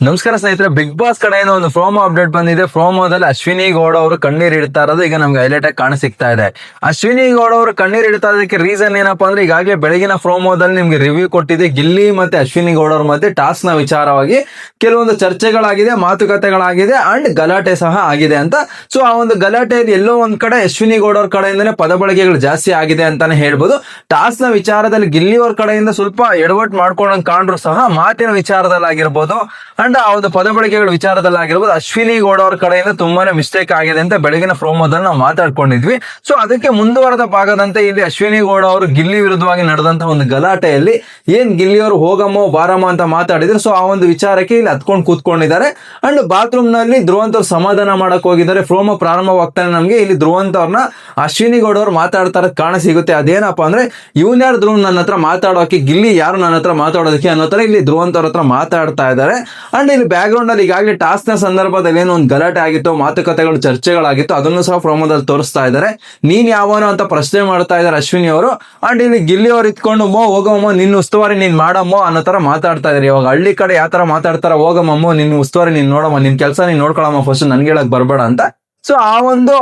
ನಮಸ್ಕಾರ ಸ್ನೇಹಿತರೆ big boss ಕಡೆಯಿಂದ ಒಂದು ಪ್ರೋಮೋ ಅಪ್ಡೇಟ್ ಬಂದಿದೆ. ಪ್ರೋಮೋದಲ್ಲಿ ಅಶ್ವಿನಿ ಗೌಡ ಅವರು ಕಣ್ಣೀರ್ ಇಡ್ತಾ ಇರೋದು ಈಗ ನಮ್ಗೆ ಹೈಲೈಟ್ ಆಗಿ ಇದೆ. ಅಶ್ವಿನಿ ಗೌಡ ಅವರು ಕಣ್ಣೀರ್ ಇಡ್ತಾ ಇದಕ್ಕೆ ರೀಸನ್ ಏನಪ್ಪಾ ಅಂದ್ರೆ ಈಗಾಗಲೇ ಬೆಳಗಿನ ಪ್ರೋಮೋದಲ್ಲಿ ನಿಮ್ಗೆ ರಿವ್ಯೂ ಕೊಟ್ಟಿದೆ ಗಿಲ್ಲಿ ಮತ್ತೆ ಅಶ್ವಿನಿ ಗೌಡ ಅವ್ರ ಮಧ್ಯೆ ಟಾಸ್ನ ವಿಚಾರವಾಗಿ. ಕೆಲವೊಂದು ಚರ್ಚೆಗಳಾಗಿದೆ, ಮಾತುಕತೆಗಳಾಗಿದೆ ಅಂಡ್ ಗಲಾಟೆ ಸಹ ಆಗಿದೆ ಅಂತ. ಸೊ ಆ ಒಂದು ಗಲಾಟೆಯಲ್ಲಿ ಎಲ್ಲೋ ಒಂದ್ ಕಡೆ ಅಶ್ವಿನಿ ಗೌಡ ಅವ್ರ ಕಡೆಯಿಂದನೇ ಪದ ಬಳಕೆಗಳು ಜಾಸ್ತಿ ಆಗಿದೆ ಅಂತಾನೆ ಹೇಳ್ಬೋದು. ಟಾಸ್ನ ವಿಚಾರದಲ್ಲಿ ಗಿಲ್ಲಿ ಅವ್ರ ಕಡೆಯಿಂದ ಸ್ವಲ್ಪ ಎಡವಟ್ ಮಾಡ್ಕೊಂಡಂಗೆ ಕಾಣ್ರು ಸಹ ಮಾತಿನ ವಿಚಾರದಲ್ಲಿ ಆಗಿರ್ಬೋದು ಅಂಡ್ ಆ ಒಂದು ಪದ ಬಳಕೆಗಳ ವಿಚಾರದಲ್ಲಿ ಆಗಿರ್ಬೋದು ಅಶ್ವಿನಿ ಗೌಡ ಅವ್ರ ಕಡೆಯಿಂದ ತುಂಬಾನೇ ಮಿಸ್ಟೇಕ್ ಆಗಿದೆ ಅಂತ ಬೆಳಗಿನ ಪ್ರೋಮೋದಲ್ಲಿ ನಾವು ಮಾತಾಡ್ಕೊಂಡಿದ್ವಿ. ಸೊ ಅದಕ್ಕೆ ಮುಂದುವರೆದ ಭಾಗದಂತೆ ಇಲ್ಲಿ ಅಶ್ವಿನಿ ಗೌಡ ಅವರು ಗಿಲ್ಲಿ ವಿರುದ್ಧವಾಗಿ ನಡೆದಂತಹ ಒಂದು ಗಲಾಟೆಯಲ್ಲಿ ಏನ್ ಗಿಲ್ಲಿ ಅವರು ಹೋಗಮ್ಮೋ, ಬಾರಮ್ಮ ಅಂತ ಮಾತಾಡಿದ್ರು. ಸೊ ಆ ಒಂದು ವಿಚಾರಕ್ಕೆ ಇಲ್ಲಿ ಹತ್ಕೊಂಡು ಕೂತ್ಕೊಂಡಿದ್ದಾರೆ. ಅಂಡ್ ಬಾತ್ರೂಮ್ನಲ್ಲಿ ಧ್ರುವಂತ ಅವ್ರು ಸಮಾಧಾನ ಮಾಡಕ್ ಹೋಗಿದ್ದಾರೆ. ಪ್ರೋಮೋ ಪ್ರಾರಂಭವಾಗ್ತಾನೆ ನಮ್ಗೆ. ಇಲ್ಲಿ ಧ್ರುವಂತ ಅವ್ರನ್ನ ಅಶ್ವಿನಿ ಗೌಡ ಅವ್ರು ಮಾತಾಡ್ತಾರ ಕಾಣ ಸಿಗುತ್ತೆ. ಅದೇನಪ್ಪ ಅಂದ್ರೆ ಇವನ್ ಯಾರು ಧ್ರುವ್ ನನ್ನ ಹತ್ರ ಮಾತಾಡೋಕೆ, ಗಿಲ್ಲಿ ಯಾರು ನನ್ನ ಹತ್ರ ಮಾತಾಡೋದಕ್ಕೆ ಅನ್ನೋ ತರ ಇಲ್ಲಿ ಧ್ರುವಂತ ಅವ್ರ ಹತ್ರ ಮಾತಾಡ್ತಾ ಇದ್ದಾರೆ. ಅಂಡ್ ಇಲ್ಲಿ ಬ್ಯಾಕ್ ಗ್ರೌಂಡ್ ಅಲ್ಲಿ ಈಗಾಗಲೇ ಟಾಸ್ಕ್ನ ಸಂದರ್ಭದಲ್ಲಿ ಏನೋ ಒಂದು ಗಲಾಟೆ ಆಗಿತ್ತು, ಮಾತುಕತೆಗಳು, ಚರ್ಚೆಗಳಾಗಿತ್ತು, ಅದನ್ನು ಸಹ ಪ್ರೋಮೋದಲ್ಲಿ ತೋರಿಸ್ತಾ ಇದ್ದಾರೆ. ನೀನ್ ಯಾವನೋ ಅಂತ ಪ್ರಶ್ನೆ ಮಾಡ್ತಾ ಇದ್ದಾರೆ ಅಶ್ವಿನಿ ಅವರು. ಅಂಡ್ ಇಲ್ಲಿ ಗಿಲ್ಲಿ ಅವ್ರು ಇತ್ಕೊಂಡು ಮೋ, ಹೋಗಮ್ಮ, ನಿನ್ನ ಉಸ್ತುವಾರಿ ನೀನ್ ಮಾಡಮ್ಮ ಅನ್ನೋ ತರ ಮಾತಾಡ್ತಾ ಇದಾರೆ ಇವಾಗ ಹಳ್ಳಿ ಕಡೆ ಯಾವ ತರ ಮಾತಾಡ್ತಾರ ಹೋಗಮ್ಮ ನಿನ್ನ ಉಸ್ತುವಾರಿ ನೀನ್ ನೋಡಮ್ಮ, ನಿನ್ ಕೆಲಸ ನೀನ್ ನೋಡ್ಕೊಳಮ್ಮ ಫಸ್ಟ್ ನನ್ಗೆ ಹೇಳಕ್ ಬರ್ಬೇಡ ಅಂತ ಸೊ ಆ ಒಂದು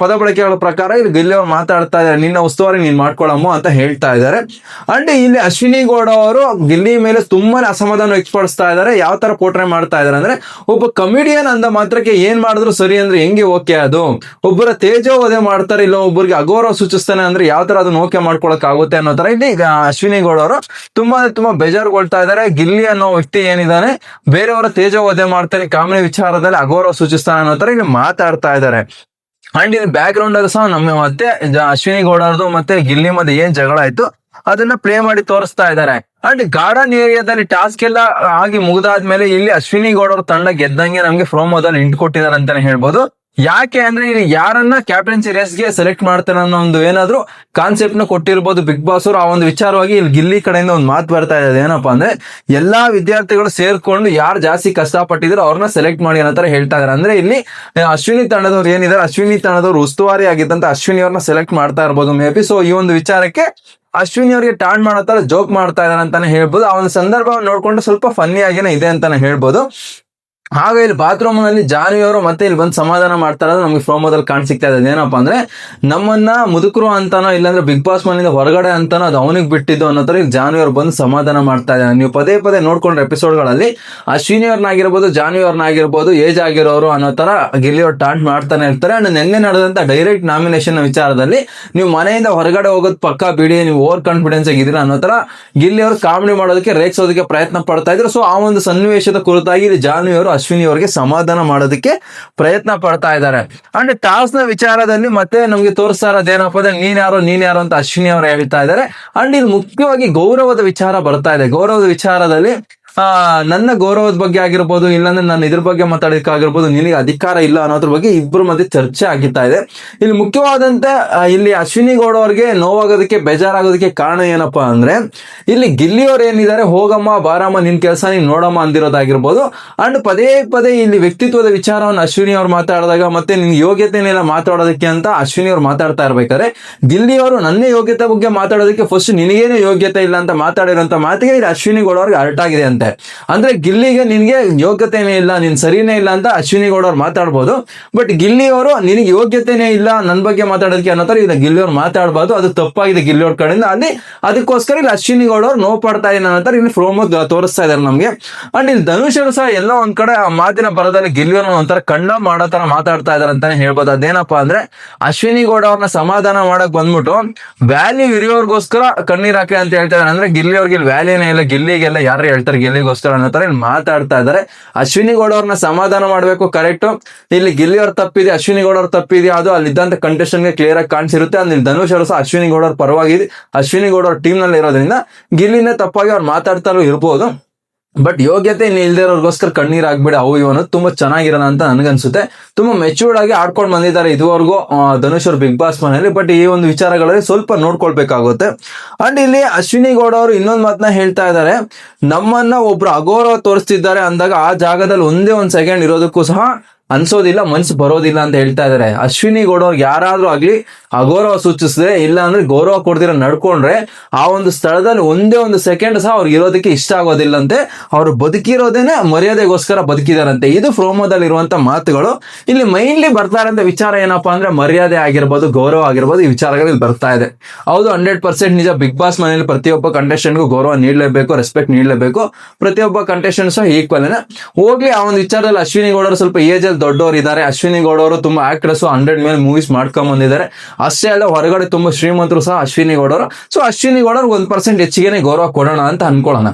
ಪದ ಬಳಕೆಗಳ ಪ್ರಕಾರ ಇಲ್ಲಿ ಗಿಲ್ಲಿ ಅವ್ರು ಮಾತಾಡ್ತಾ ಇದ್ದಾರೆ. ನಿನ್ನ ಉಸ್ತುವಾರಿ ನೀನ್ ಮಾಡ್ಕೊಳಮ್ಮ ಅಂತ ಹೇಳ್ತಾ ಇದ್ದಾರೆ. ಅಂಡ್ ಇಲ್ಲಿ ಅಶ್ವಿನಿ ಗೌಡ ಅವರು ಗಿಲ್ಲಿ ಮೇಲೆ ತುಂಬಾನೇ ಅಸಮಾಧಾನ ವ್ಯಕ್ತಪಡಿಸ್ತಾ ಇದ್ದಾರೆ. ಯಾವ ತರ ಪೋಟ್ರೆ ಮಾಡ್ತಾ ಇದ್ದಾರೆ ಅಂದ್ರೆ, ಒಬ್ಬ ಕಮಿಡಿಯನ್ ಅಂದ ಮಾತ್ರಕ್ಕೆ ಏನ್ ಮಾಡಿದ್ರು ಸರಿ ಅಂದ್ರೆ ಹೆಂಗೆ ಓಕೆ ಅದು? ಒಬ್ಬರ ತೇಜೋವಧೆ ಮಾಡ್ತಾರೆ ಇಲ್ಲ ಒಬ್ಬರಿಗೆ ಅಗೌರವ ಸೂಚಿಸ್ತಾನೆ ಅಂದ್ರೆ ಯಾವ ತರ ಅದನ್ನ ಓಕೆ ಮಾಡ್ಕೊಳಕ್ ಆಗುತ್ತೆ ಅನ್ನೋ ತರ ಇಲ್ಲಿ ಅಶ್ವಿನಿ ಗೌಡ ಅವರು ತುಂಬಾ ತುಂಬಾ ಬೇಜಾರುಗೊಳ್ತಾ ಇದ್ದಾರೆ. ಗಿಲ್ಲಿ ಅನ್ನೋ ವ್ಯಕ್ತಿ ಏನಿದ್ದಾನೆ, ಬೇರೆಯವರ ತೇಜೋವಧೆ ಮಾಡ್ತಾರೆ, ಕಾಮಿಡಿ ವಿಚಾರದಲ್ಲಿ ಅಗೌರವ ಸೂಚಿಸ್ತಾನೆ ಅನ್ನೋ ತರ ಇಲ್ಲಿ ಮಾತಾಡ್ತಾ ಇದ್ದಾರೆ. ಅಂಡ್ ಇನ್ ಬ್ಯಾಕ್ ಗ್ರೌಂಡ್ ಅಲ್ಲಿ ಸಹ ನಮ್ಮ ಮತ್ತೆ ಅಶ್ವಿನಿ ಗೌಡರ್ದು ಮತ್ತೆ ಗಿಲ್ಲಿ ಮಧ್ಯೆ ಏನ್ ಜಗಳ ಆಯ್ತು, ಅದನ್ನ ಪ್ಲೇ ಮಾಡಿ ತೋರಿಸ್ತಾ ಇದ್ದಾರೆ. ಅಂಡ್ ಗಾರ್ಡನ್ ಏರಿಯಾದಲ್ಲಿ ಟಾಸ್ಕ್ ಎಲ್ಲ ಆಗಿ ಮುಗಿದಾದ್ಮೇಲೆ ಇಲ್ಲಿ ಅಶ್ವಿನಿ ಗೌಡ ಅವ್ರ ತಂಡ ಗೆದ್ದಂಗೆ ನಮ್ಗೆ ಪ್ರೋಮೋದಲ್ಲಿ ಇಂಟ್ ಕೊಟ್ಟಿದ್ದಾರೆ ಅಂತಾನೆ ಹೇಳ್ಬೋದು. ಯಾಕೆ ಅಂದ್ರೆ ಇಲ್ಲಿ ಯಾರನ್ನ ಕ್ಯಾಪ್ಟನ್ಸಿ ರೇಸ್ಗೆ ಸೆಲೆಕ್ಟ್ ಮಾಡ್ತಾರೆ ಅನ್ನೋ ಒಂದು ಏನಾದ್ರು ಕಾನ್ಸೆಪ್ಟ್ನ ಕೊಟ್ಟಿರ್ಬೋದು ಬಿಗ್ ಬಾಸ್ ಅವರು, ಆ ಒಂದು ವಿಚಾರವಾಗಿ ಇಲ್ಲಿ ಗಿಲ್ಲಿ ಕಡೆಯಿಂದ ಒಂದು ಮಾತು ಬರ್ತಾ ಇದೆ. ಏನಪ್ಪಾ ಅಂದ್ರೆ, ಎಲ್ಲಾ ವಿದ್ಯಾರ್ಥಿಗಳು ಸೇರ್ಕೊಂಡು ಯಾರು ಜಾಸ್ತಿ ಕಷ್ಟಪಟ್ಟಿದ್ರು ಅವ್ರನ್ನ ಸೆಲೆಕ್ಟ್ ಮಾಡಿ ಅನ್ನೋ ತರ ಹೇಳ್ತಾ ಇದಾರೆ. ಅಂದ್ರೆ ಇಲ್ಲಿ ಅಶ್ವಿನಿ ತಂಡದವ್ರು ಏನಿದ್ದಾರೆ ಅಶ್ವಿನಿ ತಂಡದವ್ರು ಉಸ್ತುವಾರಿ ಆಗಿದ್ದಂತ ಅಶ್ವಿನಿ ಅವ್ರನ್ನ ಸೆಲೆಕ್ಟ್ ಮಾಡ್ತಾ ಇರ್ಬೋದು ಮೇ ಬಿ ಸೊ ಈ ಒಂದು ವಿಚಾರಕ್ಕೆ ಅಶ್ವಿನಿ ಅವರಿಗೆ ಟಾಣ್ ಮಾಡೋ ತರ ಜೋಕ್ ಮಾಡ್ತಾ ಇದಾರೆ ಅಂತಾನೆ ಹೇಳ್ಬೋದು. ಆ ಒಂದು ಸಂದರ್ಭ ನೋಡ್ಕೊಂಡು ಸ್ವಲ್ಪ ಫನ್ನಿ ಆಗಿನೇ ಇದೆ ಅಂತಾನೆ ಹೇಳ್ಬೋದು. ಹಾಗೆ ಇಲ್ಲಿ ಬಾತ್ರೂಮ್ನಲ್ಲಿ ಜಾನ್ವಿ ಅವರು ಮತ್ತೆ ಇಲ್ಲಿ ಬಂದು ಸಮಾಧಾನ ಮಾಡ್ತಾ ಇರೋದು ನಮಗೆ ಪ್ರೋಮೋದಲ್ಲಿ ಕಾಣ್ ಸಿಗ್ತಾ ಇದೆ. ಏನಪ್ಪಾ ಅಂದ್ರೆ ನಮ್ಮನ್ನ ಮುದುಕರು ಅಂತಾನೋ ಇಲ್ಲಾಂದ್ರೆ ಬಿಗ್ ಬಾಸ್ ಮನೆಯಿಂದ ಹೊರಗಡೆ ಅಂತಾನೋ ಅದು ಅವನಿಗೆ ಬಿಟ್ಟಿದ್ದು ಅನ್ನೋ ತರ ಈಗ ಜಾನ್ವಿ ಅವರು ಬಂದು ಸಮಾಧಾನ ಮಾಡ್ತಾ ಇದ್ದಾರೆ. ನೀವು ಪದೇ ಪದೇ ನೋಡ್ಕೊಂಡ್ರೆ ಎಪಿಸೋಡ್ಗಳಲ್ಲಿ ಅಶ್ವಿನಿ ಅವ್ರನ್ನಾಗಿರ್ಬೋದು ಏಜ್ ಆಗಿರೋರು ಅನ್ನೋ ತರ ಗಿಲ್ಲಿ ಅವ್ರು ಟಾಂಟ್ ಮಾಡ್ತಾನೆ ಇರ್ತಾರೆ. ಅಂಡ್ ನಿನ್ನೆ ನಡೆದಂತ ಡೈರೆಕ್ಟ್ ನಾಮಿನೇಷನ್ ವಿಚಾರದಲ್ಲಿ ನೀವು ಮನೆಯಿಂದ ಹೊರಗಡೆ ಹೋಗೋದು ಪಕ್ಕ ಬಿಡಿ, ನೀವು ಓವರ್ ಕಾನ್ಫಿಡೆನ್ಸ್ ಆಗಿದ್ದೀರಾ ಅನ್ನೋ ತರ ಗಿಲ್ಲಿ ಅವರು ಕಾಮಿಡಿ ಮಾಡೋದಕ್ಕೆ, ರೇಗ್ಸೋದಕ್ಕೆ ಪ್ರಯತ್ನ ಪಡ್ತಾ ಇದ್ರು. ಸೊ ಆ ಒಂದು ಸನ್ನಿವೇಶದ ಕುರಿತಾಗಿ ಇಲ್ಲಿ ಅಶ್ವಿನಿ ಅವರಿಗೆ ಸಮಾಧಾನ ಮಾಡೋದಕ್ಕೆ ಪ್ರಯತ್ನ ಪಡ್ತಾ ಇದ್ದಾರೆ. ಅಂಡ್ ಟಾಸ್ನ ವಿಚಾರದಲ್ಲಿ ಮತ್ತೆ ನಮಗೆ ತೋರಿಸ್ತಾ ಇರೋದೇನಪ್ಪ ಅಂದ್ರೆ ನೀನ್ ಯಾರೋ ನೀನ್ ಯಾರೋ ಅಂತ ಅಶ್ವಿನಿ ಅವರು ಹೇಳ್ತಾ ಇದ್ದಾರೆ. ಅಂಡ್ ಇದು ಮುಖ್ಯವಾಗಿ ಗೌರವದ ವಿಚಾರ ಬರ್ತಾ ಇದೆ. ಗೌರವದ ವಿಚಾರದಲ್ಲಿ ನನ್ನ ಗೌರವದ ಬಗ್ಗೆ ಆಗಿರ್ಬೋದು, ಇಲ್ಲಾಂದ್ರೆ ನಾನು ಇದ್ರ ಬಗ್ಗೆ ಮಾತಾಡೋಕ್ಕಾಗಿರ್ಬೋದು ನಿನಗೆ ಅಧಿಕಾರ ಇಲ್ಲ ಅನ್ನೋದ್ರ ಬಗ್ಗೆ ಇಬ್ಬರ ಮಧ್ಯೆ ಚರ್ಚೆ ಆಗಿತ್ತಾ ಇದೆ. ಇಲ್ಲಿ ಮುಖ್ಯವಾದಂತೆ ಇಲ್ಲಿ ಅಶ್ವಿನಿ ಗೌಡ ಅವ್ರಿಗೆ ನೋವಾಗೋದಕ್ಕೆ, ಬೇಜಾರಾಗೋದಕ್ಕೆ ಕಾರಣ ಏನಪ್ಪಾ ಅಂದ್ರೆ, ಇಲ್ಲಿ ಗಿಲ್ಲಿಯವ್ರು ಏನಿದ್ದಾರೆ, ಹೋಗಮ್ಮ, ಬಾರಮ್ಮ, ನಿನ್ ಕೆಲಸ ನೀನ್ ನೋಡಮ್ಮ ಅಂದಿರೋದಾಗಿರ್ಬೋದು. ಅಂಡ್ ಪದೇ ಪದೇ ಇಲ್ಲಿ ವ್ಯಕ್ತಿತ್ವದ ವಿಚಾರವನ್ನು ಅಶ್ವಿನಿ ಅವ್ರು ಮಾತಾಡಿದಾಗ ಮತ್ತೆ ನಿನ್ ಯೋಗ್ಯತೆನೆಲ್ಲ ಮಾತಾಡೋದಕ್ಕೆ ಅಂತ ಅಶ್ವಿನಿ ಅವ್ರು ಮಾತಾಡ್ತಾ ಇರ್ಬೇಕಾದ್ರೆ ಗಿಲ್ಲಿ ಅವರು ನನ್ನ ಯೋಗ್ಯತೆ ಬಗ್ಗೆ ಮಾತಾಡೋದಕ್ಕೆ ಫಸ್ಟ್ ನಿನಗೇನು ಯೋಗ್ಯತೆ ಇಲ್ಲ ಅಂತ ಮಾತಾಡಿರೋಂಥ ಮಾತಿಗೆ ಇಲ್ಲಿ ಅಶ್ವಿನಿ ಗೌಡ ಅವ್ರಿಗೆ ಅರ್ಟ್ ಆಗಿದೆ ಅಂತೆ. ಅಂದ್ರೆ ಗಿಲ್ಲಿಗೆ ನಿನ್ಗೆ ಯೋಗ್ಯತೆನೇ ಇಲ್ಲ, ನೀನ್ ಸರಿನೇ ಇಲ್ಲ ಅಂತ ಅಶ್ವಿನಿ ಗೌಡ ಅವ್ರು ಮಾತಾಡ್ಬೋದು. ಬಟ್ ಗಿಲ್ಲಿ ಅವರು ನಿನಗೆ ಯೋಗ್ಯತೆನೇ ಇಲ್ಲ ನನ್ನ ಬಗ್ಗೆ ಮಾತಾಡೋದಕ್ಕೆ ಅನ್ನೋ ತರ ಇದು. ಗಿಲ್ಲಿ ಅವ್ರು ಮಾತಾಡ್ಬಾರ್ದು, ಅದು ತಪ್ಪಾಗಿದೆ ಗಿಲ್ಲಿ ಅವ್ರ ಕಡೆಯಿಂದ. ಅಲ್ಲಿ ಅದಕ್ಕೋಸ್ಕರ ಇಲ್ಲಿ ಅಶ್ವಿನಿ ಗೌಡ ಅವ್ರು ನೋವು ಪಡ್ತಾ ಇಲ್ಲ ಅನ್ನೋ ತರ ಇಲ್ಲಿ ಪ್ರೋಮೋ ತೋರಿಸ್ತಾ ಇದಾರೆ ನಮ್ಗೆ. ಅಂಡ್ ಇಲ್ಲಿ ಧನುಷ್ ಸಹ ಎಲ್ಲೋ ಒಂದ್ ಕಡೆ ಮಾತಿನ ಬರದಲ್ಲಿ ಗಿಲ್ಲಿ ಅವ್ರನ್ನ ಒಂಥರ ಕಣ್ಣ ಮಾಡೋ ತರ ಮಾತಾಡ್ತಾ ಇದಾರೆ ಅಂತಾನೆ ಹೇಳ್ಬೋದು. ಅದೇನಪ್ಪಾ ಅಂದ್ರೆ ಅಶ್ವಿನಿ ಗೌಡ ಅವ್ರನ್ನ ಸಮಾಧಾನ ಮಾಡಕ್ ಬಂದ್ಬಿಟ್ಟು ವ್ಯಾಲ್ಯೂ ಇರೋರ್ಗೋಸ್ಕರ ಕಣ್ಣೀರ್ ಹಾಕಿ ಅಂತ ಹೇಳ್ತಾರೆ ಅಂದ್ರೆ ಗಿಲ್ಲಿ ಅವ್ರಿಗೆ ಇಲ್ಲಿ ವ್ಯಾಲ್ಯೂನೇ ಇಲ್ಲ, ಗಿಲ್ಲಿಗೆಲ್ಲ ಯಾರು ಹೇಳ್ತಾರೆ? ಗಿಲ್ಲಿಗೋಸ್ಕರ ಅನ್ನೋ ತರ ಇಲ್ಲಿ ಮಾತಾಡ್ತಾ ಇದಾರೆ ಅಶ್ವಿನಿ ಗೌಡ ಅವ್ರನ್ನ ಸಮಾಧಾನ ಮಾಡ್ಬೇಕು ಕರೆಕ್ಟ್ ಇಲ್ಲಿ ಗಿಲ್ಲಿ ಅವ್ರ ತಪ್ಪಿದೆ, ಅಶ್ವಿನಿ ಗೌಡ ಅವ್ರ ತಪ್ಪಿದೆ, ಅದು ಅಲ್ಲಿದ್ದಂತ ಕಂಟೆಸ್ಟೆಂಟ್ಗೆ ಕ್ಲಿಯರ್ ಆಗಿ ಕಾಣಿಸಿರುತ್ತೆ. ಅಲ್ಲಿ ಧನುಷ್ ಅವರು ಸಹ ಅಶ್ವಿನಿ ಗೌಡ ಅವ್ರ ಪರವಾಗಿ ಅಶ್ವಿನಿ ಗೌಡ ಅವ್ರ ಟೀಮ್ನಲ್ಲಿ ಇರೋದ್ರಿಂದ ಗಿಲ್ಲಿನೇ ತಪ್ಪಾಗಿ ಅವ್ರು ಮಾತಾಡ್ತಾರೋ ಇರ್ಬೋದು. ಬಟ್ ಯೋಗ್ಯತೆ ಇಲ್ದಿರೋರ್ಗೋಸ್ಕರ ಕಣ್ಣೀರ್ ಆಗ್ಬಿಡಿ ಅವು ಇವನು ತುಂಬಾ ಚೆನ್ನಾಗಿರೋಣ ಅಂತ ನನ್ಗನ್ಸುತ್ತೆ. ತುಂಬಾ ಮೆಚೂರ್ಡ್ ಆಗಿ ಆಡ್ಕೊಂಡು ಬಂದಿದ್ದಾರೆ ಇದುವರೆಗೂ ಧನುಷ್ ಅವ್ರ ಬಿಗ್ ಬಾಸ್ ಮನೆಯಲ್ಲಿ. ಬಟ್ ಈ ಒಂದು ವಿಚಾರಗಳಲ್ಲಿ ಸ್ವಲ್ಪ ನೋಡ್ಕೊಳ್ಬೇಕಾಗುತ್ತೆ. ಅಂಡ್ ಇಲ್ಲಿ ಅಶ್ವಿನಿ ಗೌಡ ಅವರು ಇನ್ನೊಂದು ಮಾತನ್ನ ಹೇಳ್ತಾ ಇದ್ದಾರೆ. ನಮ್ಮನ್ನ ಒಬ್ರು ಅಗೌರವ ತೋರಿಸ್ತಿದ್ದಾರೆ ಅಂದಾಗ ಆ ಜಾಗದಲ್ಲಿ ಒಂದೇ ಒಂದ್ ಸೆಕೆಂಡ್ ಇರೋದಕ್ಕೂ ಸಹ ಅನ್ಸೋದಿಲ್ಲ, ಮನ್ಸು ಬರೋದಿಲ್ಲ ಅಂತ ಹೇಳ್ತಾ ಇದಾರೆ. ಅಶ್ವಿನಿ ಗೌಡ ಯಾರಾದ್ರೂ ಆಗ್ಲಿ ಅಗೌರವ ಸೂಚಿಸಿದ್ರೆ, ಇಲ್ಲ ಅಂದ್ರೆ ಗೌರವ ಕೊಡ್ದಿರ ನಡ್ಕೊಂಡ್ರೆ, ಆ ಒಂದು ಸ್ಥಳದಲ್ಲಿ ಒಂದೇ ಒಂದು ಸೆಕೆಂಡ್ ಸಹ ಅವ್ರಿಗೆ ಇರೋದಕ್ಕೆ ಇಷ್ಟ ಆಗೋದಿಲ್ಲಂತೆ. ಅವ್ರು ಬದುಕಿರೋದೇನೆ ಮರ್ಯಾದೆಗೋಸ್ಕರ ಬದುಕಿದಾರಂತೆ. ಇದು ಪ್ರೋಮೋದಲ್ಲಿ ಇರುವಂತ ಮಾತುಗಳು. ಇಲ್ಲಿ ಮೈನ್ಲಿ ಬರ್ತಾ ಇರೋಂಥ ವಿಚಾರ ಏನಪ್ಪಾ ಅಂದ್ರೆ ಮರ್ಯಾದೆ ಆಗಿರ್ಬೋದು, ಗೌರವ ಆಗಿರ್ಬೋದು ಈ ವಿಚಾರಗಳು ಇಲ್ಲಿ ಬರ್ತಾ ಇದೆ. ಹೌದು ಹಂಡ್ರೆಡ್ ಪರ್ಸೆಂಟ್ ನಿಜ. ಬಿಗ್ ಬಾಸ್ ಮನೆಯಲ್ಲಿ ಪ್ರತಿಯೊಬ್ಬ ಕಂಟೆಸ್ಟೆಂಟ್ಗೂ ಗೌರವ ನೀಡಲೇಬೇಕು ರೆಸ್ಪೆಕ್ಟ್ ನೀಡಲೇಬೇಕು. ಪ್ರತಿಯೊಬ್ಬ ಕಂಟೆಸ್ಟೆಂಟ್ ಸಹ ಈಕ್ವಲ್ ಹೋಗ್ಲಿ, ಆ ಒಂದು ವಿಚಾರದಲ್ಲಿ ಅಶ್ವಿನಿ ಗೌಡರು ಸ್ವಲ್ಪ ಏಜ್ ಅಲ್ಲಿ ದೊಡ್ಡವರು ಇದ್ದಾರೆ ಅಶ್ವಿನಿ ಗೌಡವರು ತುಂಬಾ ಆಕ್ಟ್ರೆಸ್ ಹಂಡ್ರೆಡ್ ಮೇಲೆ ಮೂವೀಸ್ ಮಾಡ್ಕೊಂಡ್ ಬಂದಿದ್ದಾರೆ. ಅಷ್ಟೇ ಅಲ್ಲ, ಹೊರಗಡೆ ತುಂಬಾ ಶ್ರೀಮಂತರು ಸಹ ಅಶ್ವಿನಿ ಗೌಡರು ಸೊ ಅಶ್ವಿನಿ ಗೌಡರು ಒಂದ್ ಪರ್ಸೆಂಟ್ ಹೆಚ್ಚಿಗೆನೆ ಗೌರವ ಕೊಡೋಣ ಅಂತ ಅನ್ಕೊಳ್ಳೋಣ.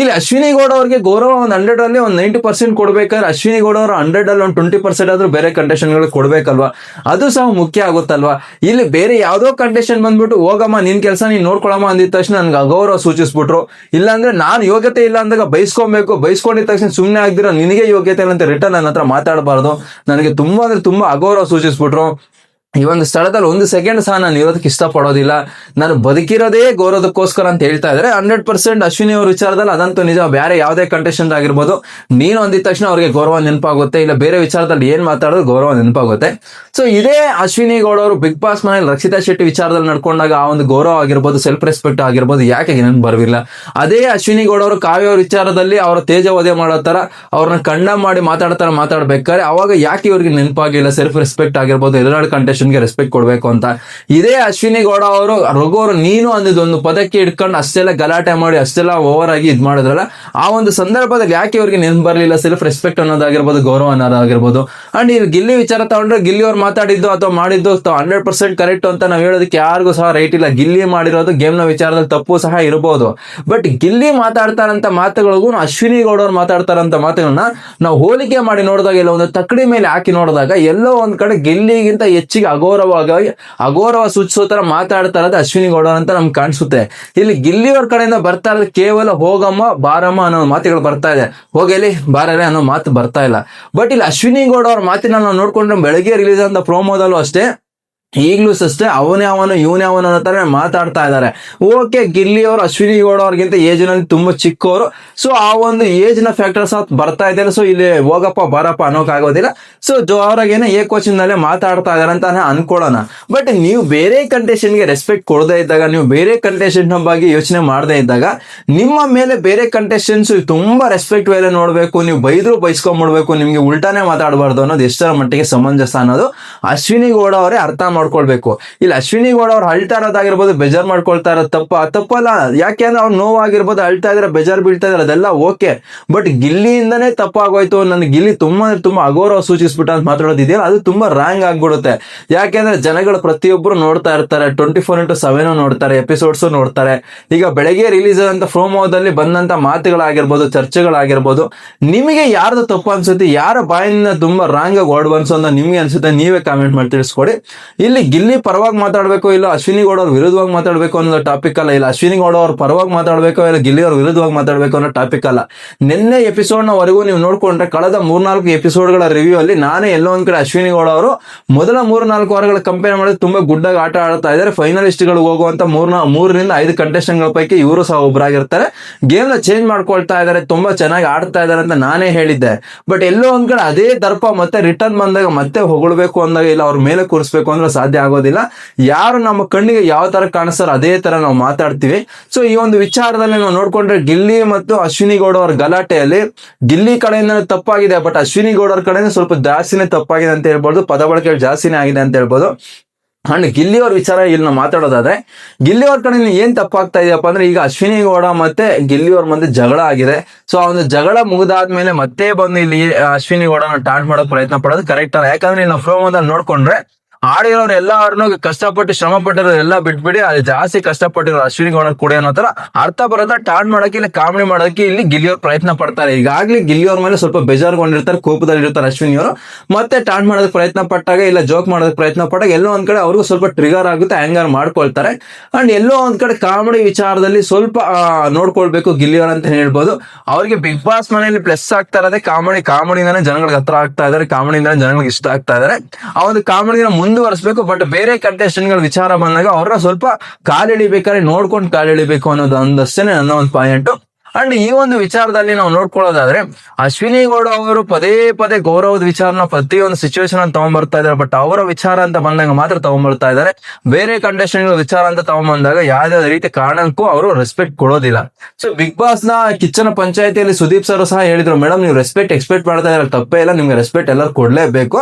ಇಲ್ಲಿ ಅಶ್ವಿನಿ ಗೌಡ ಅವರಿಗೆ ಗೌರವ ಒಂದ್ ಹಂಡ್ರೆಡ್ ಅಲ್ಲಿ ಒಂದ್ ನೈಂಟಿ ಪರ್ಸೆಂಟ್ ಕೊಡ್ಬೇಕಾದ್ರೆ ಅಶ್ವಿನಿ ಗೌಡ ಅವರು ಹಂಡ್ರೆಡ್ ಅಲ್ಲಿ ಒಂದು ಟ್ವೆಂಟಿ ಪರ್ಸೆಂಟ್ ಆದ್ರೂ ಬೇರೆ ಕಂಡೀಷನ್ಗಳು ಕೊಡ್ಬೇಕಲ್ವಾ? ಅದು ಸಹ ಮುಖ್ಯ ಆಗುತ್ತಲ್ವಾ? ಇಲ್ಲಿ ಬೇರೆ ಯಾವ್ದೋ ಕಂಡೀಷನ್ ಬಂದ್ಬಿಟ್ಟು, ಹೋಗಮ್ಮ, ನಿನ್ ಕೆಲಸ ನೀನ್ ನೋಡ್ಕೊಳಮ್ಮ ಅಂದಿದ ತಕ್ಷಣ ನನ್ಗೆ ಅಗೌರವ ಸೂಚಿಸ್ಬಿಟ್ರು. ಇಲ್ಲಾಂದ್ರೆ ನಾನು ಯೋಗ್ಯತೆ ಇಲ್ಲ ಅಂದಾಗ ಬೈಸ್ಕೊಬೇಕು. ಬೈಸ್ಕೊಂಡಿದ ತಕ್ಷಣ ಸುಮ್ಮನೆ ಆಗ್ದಿರೋ ನಿನಗೆ ಯೋಗ್ಯತೆ ಅಂತ ರಿಟರ್ನ್ ನನ್ನ ಹತ್ರ ಮಾತಾಡಬಾರ್ದು. ನನಗೆ ತುಂಬಾ ಅಂದ್ರೆ ತುಂಬಾ ಅಗೌರವ ಸೂಚಿಸ್ಬಿಟ್ರು. ಈ ಒಂದು ಸ್ಥಳದಲ್ಲಿ ಒಂದು ಸೆಕೆಂಡ್ ಸಹ ನಾನು ಇರೋದಕ್ಕೆ ಇಷ್ಟಪಡೋದಿಲ್ಲ. ನಾನು ಬದುಕಿರೋದೇ ಗೌರವದಕ್ಕೋಸ್ಕರ ಅಂತ ಹೇಳ್ತಾ ಇದ್ದಾರೆ. ಹಂಡ್ರೆಡ್ ಪರ್ಸೆಂಟ್ ಅಶ್ವಿನಿ ಅವ್ರ ವಿಚಾರದಲ್ಲಿ ಅದಂತೂ ನಿಜ. ಬೇರೆ ಯಾವುದೇ ಕಂಟೆಸ್ಟೆಂಟ್ ಆಗಿರ್ಬೋದು. ನೀನು ಅಂದಿದ ತಕ್ಷಣ ಅವ್ರಿಗೆ ಗೌರವ ನೆನಪಾಗುತ್ತೆ. ಇಲ್ಲ, ಬೇರೆ ವಿಚಾರದಲ್ಲಿ ಏನು ಮಾತಾಡೋದು ಗೌರವ ನೆನಪಾಗುತ್ತೆ. ಸೊ ಇದೇ ಅಶ್ವಿನಿ ಗೌಡ ಅವರು ಬಿಗ್ ಬಾಸ್ ಮನೇಲಿ ರಕ್ಷಿತಾ ಶೆಟ್ಟಿ ವಿಚಾರದಲ್ಲಿ ನಡ್ಕೊಂಡಾಗ ಆ ಒಂದು ಗೌರವ ಆಗಿರ್ಬೋದು ಸೆಲ್ಫ್ ರೆಸ್ಪೆಕ್ಟ್ ಆಗಿರ್ಬೋದು ಯಾಕೆ ನೆನಪು ಬರವಿಲ್ಲ? ಅದೇ ಅಶ್ವಿನಿ ಗೌಡ ಅವರು ಕಾವ್ಯ ಅವ್ರ ವಿಚಾರದಲ್ಲಿ ಅವರ ತೇಜವಧೆ ಮಾಡೋ ತರ ಅವ್ರನ್ನ ಕಂಡ ಮಾಡಿ ಮಾತಾಡತರ ಮಾತಾಡ್ಬೇಕಾದ್ರೆ ಅವಾಗ ಯಾಕೆ ಇವ್ರಿಗೆ ನೆನಪಾಗಿಲ್ಲ ಸೆಲ್ಫ್ ರೆಸ್ಪೆಕ್ಟ್ ಆಗಿರ್ಬೋದು ಎರಡು ಕಂಟೆಸ್ಟೆಂಟ್ಗೆ ರೆಸ್ಪೆಕ್ಟ್ ಕೊಡಬೇಕು ಅಂತ. ಇದೇ ಅಶ್ವಿನಿ ಗೌಡ ಅವರು, ರಘು ಅವರು, ನೀನು ಅಂದಿದ್ದು ಒಂದು ಪದಕ್ಕೆ ಇಟ್ಕೊಂಡು ಅಷ್ಟೆಲ್ಲ ಗಲಾಟೆ ಮಾಡಿ, ಅಷ್ಟೆಲ್ಲ ಓವರ್ ಆಗಿ ಇದ್ ಮಾಡಿದ್ರಲ್ಲ, ಆ ಒಂದು ಸಂದರ್ಭದಲ್ಲಿ ಯಾಕೆ ಇವ್ರಿಗೆ ನೆನಪು ಬರಲಿಲ್ಲ? ಸೆಲ್ಫ್ ರೆಸ್ಪೆಕ್ಟ್ ಅನ್ನೋದಾಗಿರ್ಬೋದು, ಗೌರವ ಅನ್ನೋದಾಗಿರ್ಬೋದು. ಅಂಡ್ ಈ ಗಿಲ್ಲಿ ವಿಚಾರ ತಗೊಂಡ್ರೆ ಗಿಲ್ಲಿ ಅವ್ರು ಮಾತಾಡಿದ್ದು ಅಥವಾ ಮಾಡಿದ್ದು ಹಂಡ್ರೆಡ್ ಪರ್ಸೆಂಟ್ ಕರೆಕ್ಟ್ ಅಂತ ನಾವು ಹೇಳೋದಕ್ಕೆ ಯಾರಿಗೂ ಸಹ ರೈಟ್ ಇಲ್ಲ. ಗಿಲ್ಲಿ ಮಾಡಿರೋದು ಗೇಮ್ನ ವಿಚಾರದಲ್ಲಿ ತಪ್ಪು ಸಹ ಇರಬಹುದು ಬಟ್ ಗಿಲ್ಲಿ ಮಾತಾಡ್ತಾರಂತ ಮಾತುಗಳಿಗೂ, ಅಶ್ವಿನಿ ಗೌಡ ಅವ್ರು ಮಾತಾಡ್ತಾರಂತ ಮಾತುಗಳನ್ನ ನಾವು ಹೋಲಿಕೆ ಮಾಡಿ ನೋಡಿದಾಗ, ಇಲ್ಲ ಒಂದು ತಕ್ಕಡಿ ಮೇಲೆ ಹಾಕಿ ನೋಡಿದಾಗ, ಎಲ್ಲೋ ಒಂದ್ ಕಡೆ ಗಿಲ್ಲಿಗಿಂತ ಹೆಚ್ಚಿಗೆ ಅಗೌರವವಾಗಿ ಅಗೌರವ ಸೂಚಿಸೋ ತರ ಮಾತಾಡ್ತಾ ಇರೋದು ಅಶ್ವಿನಿ ಗೌಡ ಅಂತ ನಮ್ಗೆ ಕಾಣಿಸುತ್ತೆ. ಇಲ್ಲಿ ಗಿಲ್ಲಿ ಅವ್ರ ಕಡೆಯಿಂದ ಬರ್ತಾ ಇರೋದು ಕೇವಲ ಹೋಗಮ್ಮ, ಬಾರಮ್ಮ ಅನ್ನೋ ಮಾತುಗಳು ಬರ್ತಾ ಇದೆ. ಹೋಗಲಿ ಬಾರರೆ ಅನ್ನೋ ಮಾತು ಬರ್ತಾ ಇಲ್ಲ. ಬಟ್ ಇಲ್ಲಿ ಅಶ್ವಿನಿ ಗೌಡ ಅವ್ರ ಮಾತಿನ ನಾವು ನೋಡ್ಕೊಂಡ್ರೆ ಬೆಳಗ್ಗೆ ರಿಲೀಸ್ ಆದ ಪ್ರೋಮೋದಲ್ಲೂ ಅಷ್ಟೇ. ಈಗಲೂ ಅಷ್ಟೇ ಅವನೇ ಅವನು, ಇವನೇ ಅವನು ಅನ್ನೋ ಮಾತಾಡ್ತಾ ಇದ್ದಾರೆ. ಓಕೆ, ಗಿಲ್ಲಿ ಅವರು, ಅಶ್ವಿನಿ ಗೌಡ ಅವ್ರಿಗಿಂತ ಏಜ್ನಲ್ಲಿ ತುಂಬ ಚಿಕ್ಕವರು ಸೊ ಆ ಒಂದು ಏಜ್ನ ನ ಫ್ಯಾಕ್ಟರ್ಸ್ ಬರ್ತಾ ಇದ್ದಾರೆ ಸೊ ಇಲ್ಲಿ ಹೋಗಪ್ಪ, ಬರಪ್ಪ ಅನ್ನೋಕ್ಕಾಗೋದಿಲ್ಲ ಸೊ ಜೋ ಏ ಕೋಚಿಂಗ್ನಲ್ಲೇ ಮಾತಾಡ್ತಾ ಇದ್ದಾರೆ ಅಂತ ಅನ್ಕೊಳ್ಳೋಣ. ಬಟ್ ನೀವು ಬೇರೆ ಕಂಟೆಸ್ಟೆಂಟ್ಗೆ ರೆಸ್ಪೆಕ್ಟ್ ಕೊಡದೇ ಇದ್ದಾಗ, ನೀವು ಬೇರೆ ಕಂಟೆಸ್ಟೆಂಟ್ ಬಗ್ಗೆ ಯೋಚನೆ ಮಾಡದೇ ಇದ್ದಾಗ, ನಿಮ್ಮ ಮೇಲೆ ಬೇರೆ ಕಂಟೆಸ್ಟೆಂಟ್ಸ್ ತುಂಬಾ ರೆಸ್ಪೆಕ್ಟ್ ಮೇಲೆ ನೋಡಬೇಕು, ನೀವು ಬೈದ್ರು ಬೈಸ್ಕೊಂಡ್ಬಿಡ್ಬೇಕು ನಿಮಗೆ ಉಲ್ಟಾನೇ ಮಾತಾಡಬಾರ್ದು ಅನ್ನೋದು ಎಷ್ಟರ ಮಟ್ಟಿಗೆ ಸಮಂಜಸ ಅನ್ನೋದು ಅಶ್ವಿನಿ ಗೌಡ ಅವರೇ ಅರ್ಥ ಮಾಡ್ಕೊಳ್ಬೇಕು ಇಲ್ಲ, ಅಶ್ವಿನಿ ಗೌಡ ಅವ್ರು ಅಳ್ತಾ ಇರೋದಾಗಿರ್ಬೋದು, ಬೇಜಾರ್ ಮಾಡ್ಕೊಳ್ತಾ ಇರೋ ತಪ್ಪ? ತಪ್ಪಲ್ಲ. ಯಾಕೆ ಅಂದ್ರೆ ಅವ್ರು ನೋವಾಗಿರ್ಬೋದು, ಅಳ್ತಾ ಇದ್ರೆ ಬೇಜಾರ್ ಬೀಳ್ತಾ ಇದ್ರೆ ಅದೆಲ್ಲ ಓಕೆ. ಬಟ್ ಗಿಲ್ಲಿಯಿಂದನೇ ತಪ್ಪಾಗೋಯ್ತು ನನ್ಗೆ ಗಿಲ್ಲಿ ತುಂಬಾ ತುಂಬಾ ಅಗೌರವ ಸೂಚಿಸ್ಬಿಟ್ಟ ಅಂತ ಮಾತಾಡೋದಿದೆಯಲ್ಲ ಅದು ತುಂಬಾ ರಾಂಗ್ ಆಗ್ಬಿಡುತ್ತೆ. ಯಾಕೆಂದ್ರೆ ಜನಗಳು ಪ್ರತಿಯೊಬ್ಬರು ನೋಡ್ತಾ ಇರ್ತಾರೆ ಟ್ವೆಂಟಿ ಫೋರ್ ಇಂಟು ಸೆವೆನ್ ನೋಡ್ತಾರೆ ಎಪಿಸೋಡ್ಸ್ ನೋಡ್ತಾರೆ. ಈಗ ಬೆಳಗ್ಗೆ ರಿಲೀಸ್ ಆದಂತ ಪ್ರೋಮೋದಲ್ಲಿ ಬಂದಂತ ಮಾತುಗಳಾಗಿರ್ಬೋದು, ಚರ್ಚೆಗಳಾಗಿರ್ಬೋದು, ನಿಮಗೆ ಯಾರ್ದು ತಪ್ಪು ಅನ್ಸುತ್ತೆ, ಯಾರ ಬಾಯಿಂದ ತುಂಬಾ ರಾಂಗ್ ಆಗಿ ಓಡ್ ಅಂತ ನಿಮ್ಗೆ ಅನ್ಸುತ್ತೆ, ನೀವೇ ಕಾಮೆಂಟ್ ಮಾಡಿ ತಿಳಿಸ್ಕೊಡಿ. ಇಲ್ಲಿ ಗಿಲ್ಲಿ ಪರವಾಗಿ ಮಾತಾಡ್ಬೇಕು ಇಲ್ಲ ಅಶ್ವಿನಿ ಗೌಡ ಅವ್ರ ವಿರುದ್ಧವಾಗಿ ಮಾತಾಡ್ಬೇಕು ಅನ್ನೋ ಟಾಪಿಕ್ ಅಲ್ಲ. ಇಲ್ಲ, ಅಶ್ವಿನಿ ಗೌಡ ಅವ್ರ ಪರವಾಗಿ ಮಾತಾಡ್ಬೇಕು ಇಲ್ಲ ಗಿಲ್ಲಿ ಅವ್ರ ವಿರುದ್ಧವಾಗಿ ಮಾತಾಡ್ಬೇಕು ಅನ್ನೋ ಟಾಪಿಕ್ ಅಲ್ಲ. ನಿನ್ನೆ ಎಪಿಸೋಡ್ ವರೆಗೂ ನೀವು ನೋಡ್ಕೊಂಡ್ರೆ ಕಳೆದ ಮೂರ್ನಾಲ್ಕು ಎಪಿಸೋಡ್ಗಳ ರಿವ್ಯೂ ಅಲ್ಲಿ ನಾನೇ ಎಲ್ಲೋ ಒಂದ್ ಕಡೆ ಅಶ್ವಿನಿ ಗೌಡ ಅವರು ಮೊದಲ ಮೂರ್ನಾಲ್ಕು ವಾರಗಳ ಕಂಪೇರ್ ಮಾಡಿದ್ರೆ ತುಂಬಾ ಗುಡ್ಡಾಗಿ ಆಟ ಆಡ್ತಾ ಇದ್ದಾರೆ. ಫೈನಲಿಸ್ಟ್ಗಳು ಹೋಗುವಂತ ಮೂರ್ನ, ಮೂರರಿಂದ ಐದು ಕಂಟೆಸ್ಟೆಂಟ್ಗಳ ಪೈಕಿ ಇವರು ಸಹ ಒಬ್ಬರಾಗಿರ್ತಾರೆ ಗೇಮ್ನ ಚೇಂಜ್ ಮಾಡ್ಕೊಳ್ತಾ ಇದ್ದಾರೆ, ತುಂಬಾ ಚೆನ್ನಾಗಿ ಆಡ್ತಾ ಇದ್ದಾರೆ ಅಂತ ನಾನೇ ಹೇಳಿದ್ದೆ. ಬಟ್ ಎಲ್ಲೋ ಒಂದ್ ಕಡೆ ಅದೇ ದರ್ಪ ಮತ್ತೆ ರಿಟರ್ನ್ ಬಂದಾಗ ಮತ್ತೆ ಹೊಗಳ್ಬೇಕು ಅಂದಾಗ, ಇಲ್ಲ ಅವ್ರ ಮೇಲೆ ಕೂರಿಸ್ಬೇಕು ಅಂದ್ರೆ ಸಾಧ್ಯ ಆಗೋದಿಲ್ಲ. ಯಾರು ನಮ್ಮ ಕಣ್ಣಿಗೆ ಯಾವ ತರ ಕಾಣಿಸ್ತಾರ ಅದೇ ತರ ನಾವು ಮಾತಾಡ್ತೀವಿ. ಸೊ ಈ ಒಂದು ವಿಚಾರದಲ್ಲಿ ನಾವು ನೋಡ್ಕೊಂಡ್ರೆ ಗಿಲ್ಲಿ ಮತ್ತು ಅಶ್ವಿನಿ ಗೌಡ ಅವರ ಗಲಾಟೆಯಲ್ಲಿ ಗಿಲ್ಲಿ ಕಡೆಯಿಂದ ತಪ್ಪಾಗಿದೆ, ಬಟ್ ಅಶ್ವಿನಿ ಗೌಡ ಅವ್ರ ಕಡೆಯಿಂದ ಸ್ವಲ್ಪ ಜಾಸ್ತಿನೇ ತಪ್ಪಾಗಿದೆ ಅಂತ ಹೇಳ್ಬೋದು. ಪದ ಬಳಕೆ ಜಾಸ್ತಿನೇ ಆಗಿದೆ ಅಂತ ಹೇಳ್ಬೋದು. ಅಂಡ್ ಗಿಲ್ಲಿ ಅವ್ರ ವಿಚಾರ ಇಲ್ಲಿ ನಾವು ಮಾತಾಡೋದಾದ್ರೆ ಗಿಲ್ಲಿ ಅವ್ರ ಕಡೆ ಏನ್ ತಪ್ಪಾಗ್ತಾ ಇದೆಯಪ್ಪ ಅಂದ್ರೆ ಈಗ ಅಶ್ವಿನಿ ಗೌಡ ಮತ್ತೆ ಗಿಲ್ಲಿ ಅವ್ರ ಮಧ್ಯೆ ಜಗಳ ಆಗಿದೆ. ಸೊ ಆ ಒಂದು ಜಗಳ ಮುಗಿದಾದ್ಮೇಲೆ ಮತ್ತೆ ಬಂದು ಇಲ್ಲಿ ಅಶ್ವಿನಿ ಗೌಡನ ಟಾಂಟ್ ಮಾಡೋಕ್ ಪ್ರಯತ್ನ ಪಡೋದು ಕರೆಕ್ಟ್ ಅಲ್ಲ. ಯಾಕಂದ್ರೆ ಇಲ್ಲಿ ನಾವು ಪ್ರೋಮೋದಲ್ಲಿ ನೋಡ್ಕೊಂಡ್ರೆ ಆಡಿರೋರು ಎಲ್ಲಾರನ್ನು ಕಷ್ಟಪಟ್ಟು ಶ್ರಮ ಪಟ್ಟಿರೋ ಎಲ್ಲ ಬಿಟ್ಬಿಡಿ, ಅಲ್ಲಿ ಜಾಸ್ತಿ ಕಷ್ಟಪಟ್ಟಿರೋ ಅಶ್ವಿನಿ ಗೌಡ ಕೂಡ ಅನ್ನೋ ತರ ಅರ್ಥ ಬರೋದ ಟಾನ್ ಮಾಡಕ್ಕೆ ಇಲ್ಲ ಕಾಮಿಡಿ ಮಾಡೋಕೆ ಇಲ್ಲಿ ಗಿಲ್ಲಿಯವ್ರು ಪ್ರಯತ್ನ ಪಡ್ತಾರೆ. ಈಗಾಗ್ಲೇ ಗಿಲ್ಲಿಯವ್ರ ಮೇಲೆ ಸ್ವಲ್ಪ ಬೇಜಾರ್ಗೊಂಡಿರ್ತಾರೆ, ಕೋಪದಲ್ಲಿ ಇರ್ತಾರೆ ಅಶ್ವಿನಿ ಅವರು. ಮತ್ತೆ ಟಾನ್ ಮಾಡೋದಕ್ಕೆ ಪ್ರಯತ್ನ ಪಟ್ಟಾಗ ಇಲ್ಲ ಜೋಕ್ ಮಾಡೋದಕ್ಕೆ ಪ್ರಯತ್ನ ಪಟ್ಟಾಗ ಎಲ್ಲೋ ಒಂದ್ ಕಡೆ ಅವ್ರಿಗೂ ಸ್ವಲ್ಪ ಟ್ರಿಗರ್ ಆಗುತ್ತೆ ಆಂಗರ್ ಮಾಡ್ಕೊಳ್ತಾರೆ. ಅಂಡ್ ಎಲ್ಲೋ ಒಂದ್ ಕಡೆ ಕಾಮಿಡಿ ವಿಚಾರದಲ್ಲಿ ಸ್ವಲ್ಪ ನೋಡ್ಕೊಳ್ಬೇಕು ಗಿಲ್ಲಿಯವ್ರ ಅಂತ ಹೇಳ್ಬೋದು. ಅವ್ರಿಗೆ ಬಿಗ್ ಬಾಸ್ ಮನೆಯಲ್ಲಿ ಪ್ಲಸ್ ಆಗ್ತಾ ಇರೋದೇ ಕಾಮಿಡಿ. ಕಾಮಿಡಿಯಿಂದಾನೆ ಜನಗಳಿಗೆ ಹತ್ರ ಆಗ್ತಾ ಇದಾರೆ ಕಾಮಿಡಿಯಿಂದಾನೆ ಜನಗಳಿಗೆ ಇಷ್ಟ ಆಗ್ತಾ ಇದಾರೆ ಆ ಒಂದು ಕಾಮಿಡಿನ ಮುಂದುವರಿಸಬೇಕು ಬಟ್ ಬೇರೆ ಕಂಟೆಸ್ಟೆಂಟ್ಗಳ ಗಳ ವಿಚಾರ ಬಂದಾಗ ಅವ್ರನ್ನ ಸ್ವಲ್ಪ ಕಾಲಿಳಿಬೇಕಾದ್ರೆ ನೋಡ್ಕೊಂಡು ಕಾಲಿಳಿಬೇಕು ಅನ್ನೋದು ಒಂದಷ್ಟೇ ನನ್ನ ಒಂದು ಪಾಯಿಂಟ್ ಅಂಡ್ ಈ ಒಂದು ವಿಚಾರದಲ್ಲಿ ನಾವು ನೋಡ್ಕೊಳ್ಳೋದಾದ್ರೆ ಅಶ್ವಿನಿ ಗೌಡ ಅವರು ಪದೇ ಪದೇ ಗೌರವದ ವಿಚಾರನ ಪ್ರತಿಯೊಂದು ಸಿಚುವೇಶನ್ ಅಂತ ತಗೊಂಡ್ಬರ್ತಾ ಇದ್ದಾರೆ. ಬಟ್ ಅವರ ವಿಚಾರ ಅಂತ ಬಂದಾಗ ಮಾತ್ರ ತಗೊಂಡ್ಬರ್ತಾ ಇದ್ದಾರೆ. ಬೇರೆ ಕಂಟೆಸ್ಟೆಂಟ್ ವಿಚಾರ ಅಂತ ತಗೊಂಡ್ಬಂದಾಗ ಯಾವ್ದೇ ರೀತಿ ಕಾರಣಕ್ಕೂ ಅವರು ರೆಸ್ಪೆಕ್ಟ್ ಕೊಡೋದಿಲ್ಲ. ಸೊ ಬಿಗ್ ಬಾಸ್ನ ಕಿಚ್ಚನ ಪಂಚಾಯತಿಯಲ್ಲಿ ಸುದೀಪ್ ಸರ್ ಸಹ ಹೇಳಿದ್ರು ಮೇಡಮ್ ನೀವು ರೆಸ್ಪೆಕ್ಟ್ ಎಕ್ಸ್ಪೆಕ್ಟ್ ಮಾಡ್ತಾ ಇದ್ರೆ ತಪ್ಪೇ ಇಲ್ಲ, ನಿಮ್ಗೆ ರೆಸ್ಪೆಕ್ಟ್ ಎಲ್ಲರೂ ಕೊಡ್ಲೇಬೇಕು.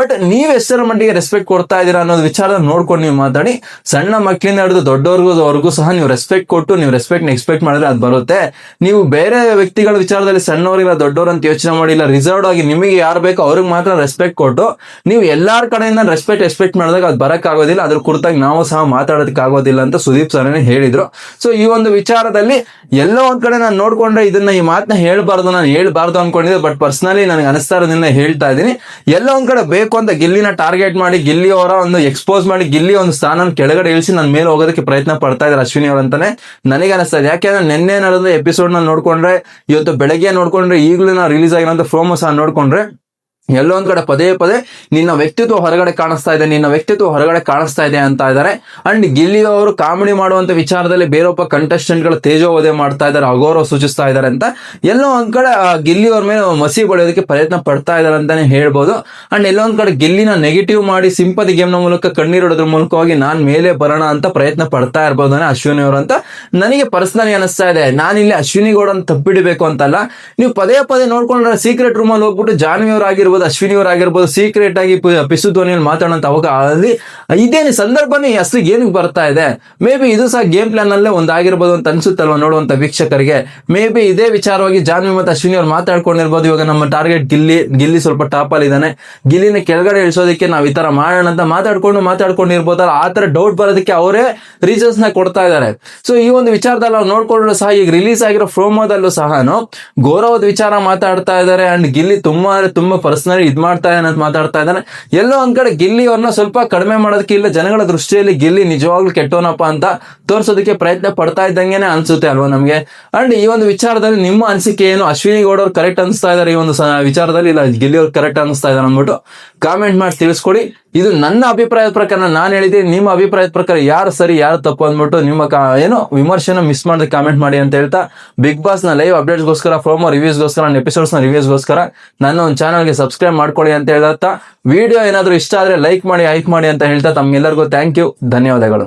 ಬಟ್ ನೀವ್ ಎಷ್ಟರ ಮಟ್ಟಿಗೆ ರೆಸ್ಪೆಕ್ಟ್ ಕೊಡ್ತಾ ಇದ್ದೀರಾ ಅನ್ನೋದು ವಿಚಾರ ನೋಡ್ಕೊಂಡು ನೀವು ಮಾತಾಡಿ. ಸಣ್ಣ ಮಕ್ಕಳಿಂದ ಹಿಡಿದು ದೊಡ್ಡವರ್ಗದವರೆಗೂ ಸಹ ನೀವು ರೆಸ್ಪೆಕ್ಟ್ ಕೊಟ್ಟು, ನೀವು ರೆಸ್ಪೆಕ್ಟ್ ಎಕ್ಸ್ಪೆಕ್ಟ್ ಮಾಡಿದ್ರೆ ಅದು ಬರುತ್ತೆ. ನೀವು ಬೇರೆ ವ್ಯಕ್ತಿಗಳ ವಿಚಾರದಲ್ಲಿ ಸಣ್ಣವರಿಲ್ಲ, ದೊಡ್ಡವರಂತ ಯೋಚನೆ ಮಾಡಿಲ್ಲ ರಿಸರ್ವ್ಡ್ ಆಗಿ ನಿಮಗೆ ಯಾರು ಬೇಕೋ ಅವ್ರಿಗೆ ಮಾತ್ರ ರೆಸ್ಪೆಕ್ಟ್ ಕೊಟ್ಟು, ನೀವು ಎಲ್ಲಾರ ಕಡೆಯಿಂದ ರೆಸ್ಪೆಕ್ಟ್ ಎಕ್ಸ್ಪೆಕ್ಟ್ ಮಾಡಿದಾಗ ಅದು ಬರಕ್ ಆಗೋದಿಲ್ಲ ಅದ್ರ ಕುರಿತಾಗಿ ನಾವು ಸಹ ಮಾತಾಡೋದಕ್ಕೆ ಆಗೋದಿಲ್ಲ ಅಂತ ಸುದೀಪ್ ಸರೇನೆ ಹೇಳಿದ್ರು. ಸೊ ಈ ಒಂದು ವಿಚಾರದಲ್ಲಿ ಎಲ್ಲೋ ಒಂದ್ ಕಡೆ ನಾನು ನೋಡ್ಕೊಂಡ್ರೆ ಇದನ್ನ ಈ ಮಾತನ್ನ ಹೇಳ್ಬಾರ್ದು, ನಾನು ಹೇಳ್ಬಾರ್ದು ಅನ್ಕೊಂಡಿದ್ದೆ ಬಟ್ ಪರ್ಸನಲಿ ನನಗೆ ಅನಿಸ್ತಾ ಹೇಳ್ತಾ ಇದ್ದೀನಿ. ಎಲ್ಲೋ ಒಂದ್ ಕಡೆ ಬೇಕು ಅಂತ ಗಿಲ್ಲಿನ ಟಾರ್ಗೆಟ್ ಮಾಡಿ, ಗಿಲ್ಲಿ ಅವರ ಒಂದು ಎಕ್ಸ್ಪೋಸ್ ಮಾಡಿ, ಗಿಲ್ಲಿ ಒಂದು ಸ್ಥಾನ ಕೆಳಗಡೆ ಇಳಿಸಿ ನನ್ನ ಮೇಲೆ ಹೋಗೋದಕ್ಕೆ ಪ್ರಯತ್ನ ಪಡ್ತಾ ಇದ್ದಾರೆ ಅಶ್ವಿನಿ ಅವರಂತಾನೆ ನನಗೆ ಅನಿಸ್ತಾ ಇದೆ. ಯಾಕೆಂದ್ರೆ ನಿನ್ನೆ ನಡೆದ ಎಪಿಸೋಡ್ ನ ನೋಡ್ಕೊಂಡ್ರೆ ಇವತ್ತು ಬೆಳಗ್ಗೆ ನೋಡ್ಕೊಂಡ್ರೆ ಈಗಲೂ ರಿಲೀಸ್ ಆಗಿರೋ ಪ್ರೋಮೋ ಸಹ ನೋಡ್ಕೊಂಡ್ರೆ ಎಲ್ಲೋ ಒಂದ್ ಕಡೆ ಪದೇ ಪದೇ ನಿನ್ನ ವ್ಯಕ್ತಿತ್ವ ಹೊರಗಡೆ ಕಾಣಿಸ್ತಾ ಇದೆ, ನಿನ್ನ ವ್ಯಕ್ತಿತ್ವ ಹೊರಗಡೆ ಕಾಣಿಸ್ತಾ ಇದೆ ಅಂತ ಇದ್ದಾರೆ ಅಂಡ್ ಗಿಲ್ಲಿ ಅವರು ಕಾಮಿಡಿ ಮಾಡುವಂತ ವಿಚಾರದಲ್ಲಿ ಬೇರೊಬ್ಬ ಕಂಟೆಸ್ಟೆಂಟ್ಗಳ ತೇಜೋವಧೆ ಮಾಡ್ತಾ ಇದಾರೆ ಅಗೌರವ ಸೂಚಿಸ್ತಾ ಇದಾರೆ ಅಂತ. ಎಲ್ಲೋ ಒಂದ್ ಕಡೆ ಗಿಲ್ಲಿ ಅವ್ರ ಮೇಲೆ ಮಸಿ ಬಳಿಯೋದಕ್ಕೆ ಪ್ರಯತ್ನ ಪಡ್ತಾ ಇದ್ದಾರೆ ಅಂತಾನೆ ಹೇಳ್ಬೋದು. ಅಂಡ್ ಎಲ್ಲೋ ಒಂದ್ ಕಡೆ ಗಿಲ್ಲಿನ ನೆಗೆಟಿವ್ ಮಾಡಿ ಸಿಂಪತಿ ನ ಮೂಲಕ ಕಣ್ಣೀರೋದ್ರ ಮೂಲಕವಾಗಿ ನಾನ್ ಮೇಲೆ ಬರೋಣ ಅಂತ ಪ್ರಯತ್ನ ಪಡ್ತಾ ಇರ್ಬೋದು ಅಶ್ವಿನಿ ಅವರು ಅಂತ ನನಗೆ ಪರ್ಸನಲಿ ಅನಿಸ್ತಾ ಇದೆ. ನಾನು ಇಲ್ಲಿ ಅಶ್ವಿನಿ ಗೌಡನ್ ತಪ್ಪಿಡಬೇಕು ಅಂತಲ್ಲ. ನೀವು ಪದೇ ಪದೇ ನೋಡ್ಕೊಂಡ್ರೆ ಸೀಕ್ರೆಟ್ ರೂಮ್ ಅಲ್ಲಿ ಹೋಗ್ಬಿಟ್ಟು ಜಾನ್ವಿ ಅವ್ರು ಆಗಿರ್ಬೋದು ಅಶ್ವಿನಿ ಅವ್ರು ಆಗಿರ್ಬೋದು ಸೀಕ್ರೆಟ್ ಆಗಿ ಪಿಸು ಧ್ವನಿಯಲ್ಲಿ ಮಾತಾಡೋಂತ ಅವಾಗ ಅಲ್ಲಿ ಇದೇನು ಸಂದರ್ಭನೇ ಅಷ್ಟು ಏನಕ್ಕೆ ಬರ್ತಾ ಇದೆ? ಮೇ ಬಿ ಇದು ಸಹ ಗೇಮ್ ಪ್ಲಾನ್ ಅಲ್ಲೇ ಒಂದಾಗಿರ್ಬೋದು ಅಂತ ಅನ್ಸುತ್ತಲ್ವ ನೋಡುವಂತ ವೀಕ್ಷಕರಿಗೆ? ಮೇ ಬಿ ಇದೇ ವಿಚಾರವಾಗಿ ಜಾನ್ವಿ ಮತ್ತು ಅಶ್ವಿನಿ ಅವ್ರು ಮಾತಾಡ್ಕೊಂಡಿರ್ಬೋದು, ಇವಾಗ ನಮ್ಮ ಟಾರ್ಗೆಟ್ ಗಿಲ್ಲಿ ಗಿಲ್ಲಿ ಸ್ವಲ್ಪ ಟಾಪ್ ಅಲ್ಲಿ ಇದ್ದಾನೆ ಗಿಲ್ಲಿನ ಕೆಳಗಡೆ ಇಳಿಸೋದಕ್ಕೆ ನಾವು ಈ ತರ ಮಾಡೋಣ ಅಂತ ಮಾತಾಡ್ಕೊಂಡು ಮಾತಾಡ್ಕೊಂಡಿರ್ಬೋದಲ್ಲ, ಆ ತರ ಡೌಟ್ ಬರೋದಕ್ಕೆ ಅವರೇ ರೀಸನ್ಸ್ನ ಕೊಡ್ತಾ ಇದ್ದಾರೆ. ಸೊ ಈ ಒಂದು ವಿಚಾರದಲ್ಲಿ ನಾವು ನೋಡ್ಕೊಂಡ್ರು ಸಹ ಈಗ ರಿಲೀಸ್ ಆಗಿರೋ ಪ್ರೋಮೋದಲ್ಲೂ ಸಹ ಗೌರವದ ವಿಚಾರ ಮಾತಾಡ್ತಾ ಇದ್ದಾರೆ ಅಂಡ್ ಗಿಲ್ಲಿ ತುಂಬಾ ತುಂಬಾ ಪರ್ಸನಲಿ ಇದ್ ಮಾಡ್ತಾ ಇದ್ದಾನೆ ಅಂತ ಮಾತಾಡ್ತಾ ಇದ್ದಾನೆ ಎಲ್ಲೋ ಒಂದ್ ಕಡೆ ಗಿಲ್ಲಿ ಅವ್ರನ್ನ ಸ್ವಲ್ಪ ಕಡಿಮೆ ಮಾಡೋದಕ್ಕೆ ಇಲ್ಲ, ಜನಗಳ ದೃಷ್ಟಿಯಲ್ಲಿ ಗಿಲ್ಲಿ ನಿಜವಾಗ್ಲೂ ಕೆಟ್ಟೋನಪ್ಪ ಅಂತ ತೋರ್ಸೋದಕ್ಕೆ ಪ್ರಯತ್ನ ಪಡ್ತಾ ಇದ್ದಂಗೆನೆ ಅನ್ಸುತ್ತೆ ಅಲ್ವಾ ನಮ್ಗೆ? ಅಂಡ್ ಈ ಒಂದು ವಿಚಾರದಲ್ಲಿ ನಿಮ್ಮ ಅನಿಸಿಕೆ ಏನು? ಅಶ್ವಿನಿ ಗೌಡ ಅವ್ರು ಕರೆಕ್ಟ್ ಅನಿಸ್ತಾ ಇದಾರೆ ಈ ಒಂದು ವಿಚಾರದಲ್ಲಿ ಇಲ್ಲ, ಗಿಲ್ಲಿ ಅವ್ರು ಕರೆಕ್ಟ್ ಅನಿಸ್ತಾ ಇದಾರೆ ಅಂದ್ಬಿಟ್ಟು ಕಾಮೆಂಟ್ ಮಾಡಿ ತಿಳಿಸ್ಕೊಡಿ. ಇದು ನನ್ನ ಅಭಿಪ್ರಾಯದ ಪ್ರಕಾರ ನಾನು ಹೇಳಿದೆ, ನಿಮ್ಮ ಅಭಿಪ್ರಾಯದ ಪ್ರಕಾರ ಯಾರು ಸರಿ, ಯಾರು ತಪ್ಪು ಅಂದ್ಬಿಟ್ಟು ನಿಮ್ಮ ಏನು ವಿಮರ್ಶೆನ ಮಿಸ್ ಮಾಡದೆ ಕಾಮೆಂಟ್ ಮಾಡಿ ಅಂತ ಹೇಳ್ತಾ ಬಿಗ್ ಬಾಸ್ನ ಲೈವ್ ಅಪ್ಡೇಟ್ಸ್ಗೋಸ್ಕರ ಪ್ರೋಮೋ ರಿವ್ಯೂಸ್ಗೋಸ್ಕರ ನನ್ನ ಎಪಿಸೋಡ್ಸ್ನ ರಿವ್ಯೂಸ್ಗೋಸ್ಕರ ನನ್ನ ಒಂದು ಚಾನಲ್ಗೆ ಸಬ್ಸ್ಕ್ರೈಬ್ ಮಾಡ್ಕೊಳ್ಳಿ ಅಂತ ಹೇಳ್ತಾ ವಿಡಿಯೋ ಏನಾದರೂ ಇಷ್ಟ ಆದ್ರೆ ಲೈಕ್ ಮಾಡಿ ಹೈಕ್ ಮಾಡಿ ಅಂತ ಹೇಳ್ತಾ ತಮ್ಗೆಲ್ಲರಿಗೂ ಥ್ಯಾಂಕ್ ಯು ಧನ್ಯವಾದಗಳು.